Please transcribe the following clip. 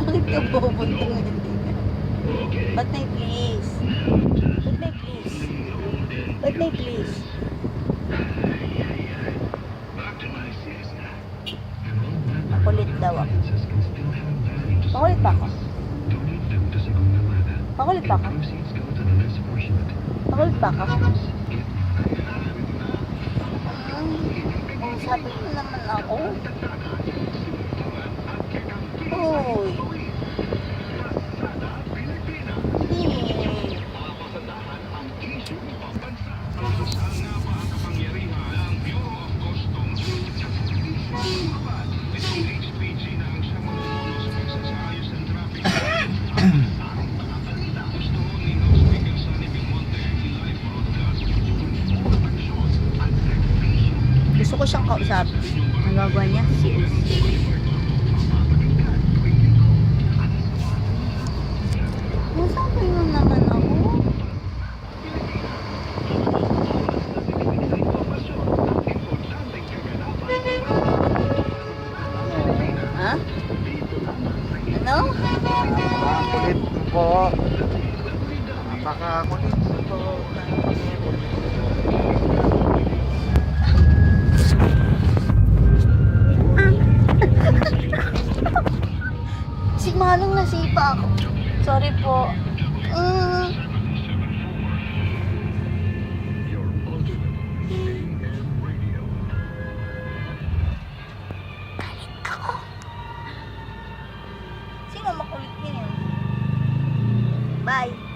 Bakit ka pupunta ngayon? Ba't may please? Ba't may please? Ba't may please? Makulit daw ako. Makulit ba ako? Makulit ba ako? Makulit ba ako? Hmm, sabi naman ako. Gusto ko siyang kausapin. Nagagawa niya. Kausapin Ano? Kulit po. Napakakulit po. Si Manong nasipa ako. Sorry po. Mm. Bye.